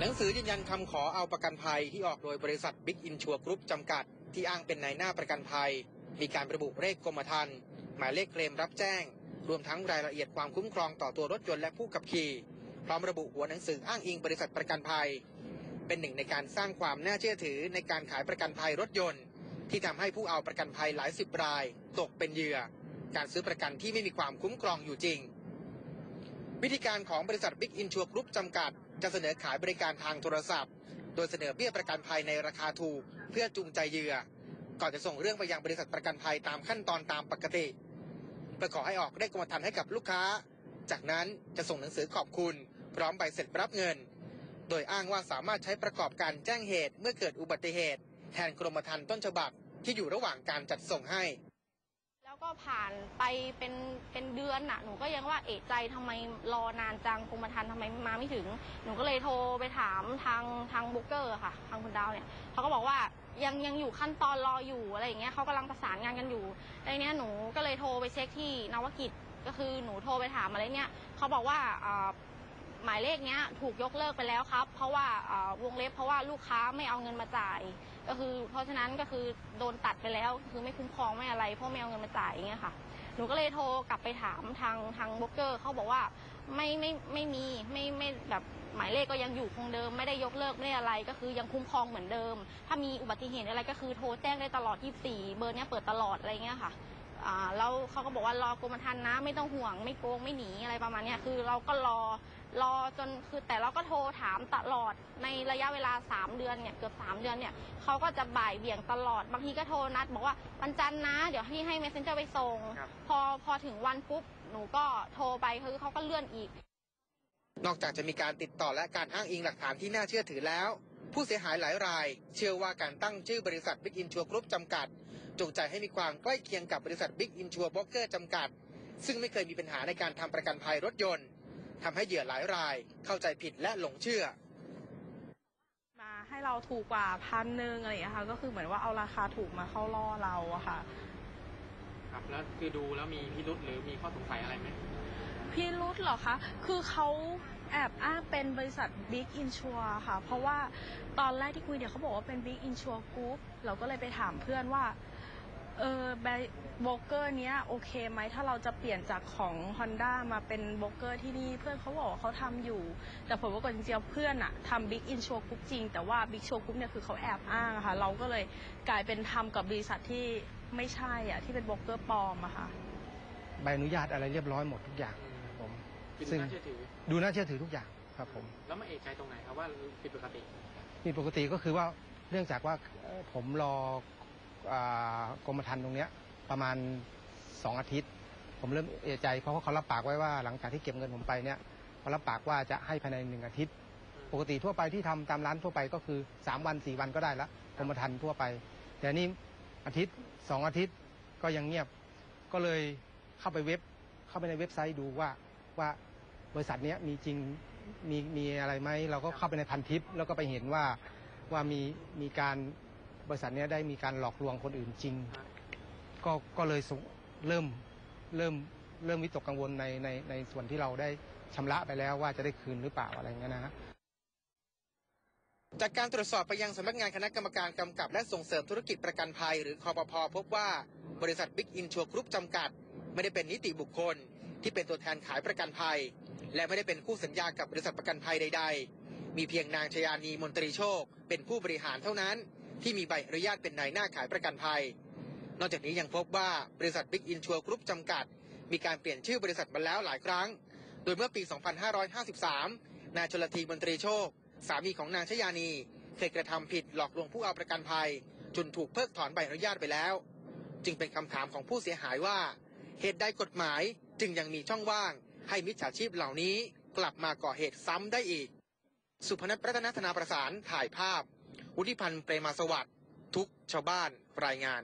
หนังสือยืนยันคำขอเอาประกันภัยที่ออกโดยบริษัทบิ๊กอินชัวกรุ๊ปจำกัด ที่อ้างเป็นนายหน้าประกันภัย มีการระบุเลขกรมธรรม์หมายเลขเคลมรับแจ้ง รวมทั้งรายละเอียดความคุ้มครองต่อตัวรถยนต์และผู้ขับขี่ พร้อมระบุหัวหนังสืออ้างอิงบริษัทประกันภัย เป็นหนึ่งในการสร้างความน่าเชื่อถือในการขายประกันภัยรถยนต์ ที่ทำให้ผู้เอาประกันภัยหลายสิบราย ตกเป็นเหยื่อ การซื้อประกันที่ไม่มีความคุ้มครองอยู่จริง วิธีการของบริษัทบิ๊กอินชัวกรุ๊ปจำกัด จะเสนอขายบริการทางโทรศัพท์ โดยเสนอเบี้ยประกันภัยในราคาถูก เพื่อจูงใจเหยื่อ ก่อนจะส่งเรื่องไปยังบริษัทประกันภัยตามขั้นตอนตามปกติเพื่อขอให้ออกเลขกรมธรรม์ให้กับลูกค้า จากนั้นจะส่งหนังสือขอบคุณ พร้อมใบเสร็จรับเงิน โดยอ้างว่าสามารถใช้ประกอบการแจ้งเหตุเมื่อเกิดอุบัติเหตุ แทนกรมธรรม์ต้นฉบับที่อยู่ระหว่างการจัดส่งให้ ผ่านไปเป็นเป็นเดือนน่ะหนูก็ยังว่าเอะใจทำไมรอนานจังกรมธรรม์ทำไมมาไม่ถึง หนูก็เลยโทรไปถามทางทางบุ๊กเกอร์ค่ะ ทางคุณดาวเนี่ยเขาก็บอกว่ายังยังอยู่ขั้นตอนรออยู่อะไรอย่างเงี้ยเขากำลังประสานงานกันอยู่ในเนี้ยหนูก็เลยโทรไปเช็คที่นวกิจก็คือหนูโทรไปถามอะไรเนี่ยเขาบอกว่าอ่าหมายเลขเนี้ยถูกยกเลิกไปแล้วครับ เพราะว่าอ่าวงเล็บเพราะว่าลูกค้าไม่เอาเงินมาจ่าย ก็คือ เพราะฉะนั้นก็คือโดนตัดไปแล้ว คือไม่คุ้มครองไม่อะไรเพราะไม่เอาเงินมาจ่ายอย่างเงี้ยค่ะ หนูก็เลยโทรกลับไปถามทางทางบล็อกเกอร์เขาบอกว่าไม่ไม่ไม่มีไม่ไม่แบบหมายเลขก็ยังอยู่คงเดิมไม่ได้ยกเลิกไม่ได้อะไร ก็คือยังคุ้มครองเหมือนเดิม ถ้ามีอุบัติเหตุอะไรก็คือโทรแจ้งได้ตลอด 24 เบอร์เนี้ยเปิดตลอดอะไรเงี้ยค่ะ อ่าแล้วเขาก็บอกว่ารอกรมธรรม์นะไม่ต้องห่วงไม่โกงไม่หนีอะไรประมาณเนี้ยคือเราก็รอรอจนคือแต่เราก็โทรถามตลอดในระยะเวลา 3 เดือนเนี่ยเกือบ3 เดือนเนี่ยเขาก็จะบ่ายเบี่ยงตลอดบางทีก็โทรนัด บอกว่าวันจันทร์นะ เดี๋ยวพี่ให้ messenger ไปส่ง ครับ พอพอถึงวันปุ๊บหนูก็โทรไปคือเขาก็เลื่อนอีก นอกจากจะมีการติดต่อและการอ้างอิงหลักฐานที่น่าเชื่อถือแล้ว ผู้เสียหายหลายราย เชื่อว่าการตั้งชื่อบริษัท Big Insure Group จำกัด จงใจให้มีความใกล้เคียงกับบริษัท Big Insure Broker จำกัด ซึ่งไม่เคยมีปัญหาในการทำประกันภัยรถยนต์ทำให้เหยื่อหลายรายเข้าใจผิดและหลงเชื่อ มาให้เราถูกกว่าพันหนึ่งอะไรอย่างเงี้ยค่ะก็คือเหมือนว่าเอาราคาถูกมาเข้าล่อเราอะค่ะ ครับแล้วคือดูแล้วมีพิรุษหรือมีข้อสงสัยอะไรไหมพี่รุธเหรอคะ คือเขาแอบอ้างเป็นบริษัท Big Insure ค่ะ เพราะว่าตอนแรกที่คุยเนี่ยเขาบอกว่าเป็น Big Insure Group เราก็เลยไปถามเพื่อนว่า เออโบรกเกอร์เนี้ยโอเคไหมถ้าเราจะเปลี่ยนจากของ Honda มาเป็นโบรกเกอร์ที่นี่เพื่อนเขาบอกว่าเขาทำอยู่ แต่ผลปรากฏจริงๆเพื่อนอะทำ Big Insure Group จริง แต่ว่า Big Insure Group เนี่ยคือเขาแอบอ้างอะค่ะ เราก็เลยกลายเป็นทำกับบริษัทที่ไม่ใช่อะที่เป็นโบรกเกอร์ปลอมอะค่ะ ใบอนุญาตอะไรเรียบร้อยหมมดทุกอย่างครับผมคือซึ่งน่าเชื่อถือ ดูน่าเชื่อถือทุกอย่างครับผม แล้วมาเอกใจตรงไหนครับว่าผิดปกติมีปกติก็คือว่าเนื่องจากว่าเอ่อผมรอา กรมธรรม์ตรงเนี้ยประมาณสองอาทิตย์ ผมเริ่มเอะใจ เพราะว่าเขารับปากไว้ว่าหลังจากที่เก็บเงินผมไปเนี่ยเขารับปากว่าจะให้ภายในหนึ่งอาทิตย์ ปกติทั่วไปที่ทำตามร้านทั่วไปก็คือสามวันสี่วันก็ได้ละกรมธรรม์ทั่วไป แต่นี่อาทิตย์สองอาทิตย์ก็ยังเงียบก็เลยเข้าไปเว็บเข้าไปในเว็บไซต์ดูว่าว่าบริษัทเนี้ยมีจริงมีมีอะไรไหมเราก็เข้าไปในพันทิปแล้วก็ไปเห็นว่าว่ามีมีการ บริษัทเนี้ยได้มีการหลอกลวงคนอื่นจริงครับก็ก็เลยสงเริ่มเริ่มเริ่มวิตกกังวลในในในส่วนที่เราได้ชำระไปแล้วว่าจะได้คืนหรือเปล่าอะไรเงี้ยนะฮะจากการตรวจสอบไปยังสำนักงานคณะกรรมการกำกับและส่งเสริมธุรกิจประกันภัย หรือคอปพพบว่าบริษัทบิ๊กอินชัวกรุ๊ปจำกัด ไม่ได้เป็นนิติบุคคล ที่เป็นตัวแทนขายประกันภัย และไม่ได้เป็นคู่สัญญากับบริษัทประกันภัยใด ๆ มีเพียงนางชยานีมนตรีโชค เป็นผู้บริหารเท่านั้น ที่มีใบอนุญาตเป็นนายหน้าขายประกันภัย นอกจากนี้ยังพบว่าบริษัทบิ๊กอินชัวร์กรุ๊ปจำกัด มีการเปลี่ยนชื่อบริษัทมาแล้วหลายครั้ง โดยเมื่อปี 2553 นายชลทีมนตรีโชค สามีของนางชยานี เคยกระทำผิดหลอกลวงผู้เอาประกันภัย จนถูกเพิกถอนใบอนุญาตไปแล้ว จึงเป็นคำถามของผู้เสียหายว่า เหตุใดกฎหมายจึงยังมีช่องว่าง ให้มิจฉาชีพเหล่านี้กลับมาก่อเหตุซ้ำได้อีก สุพนัทรัตนธนาประสานถ่ายภาพ วุฒิพันธ์เปรมาสวัสดิ์ทุกชาวบ้านรายงาน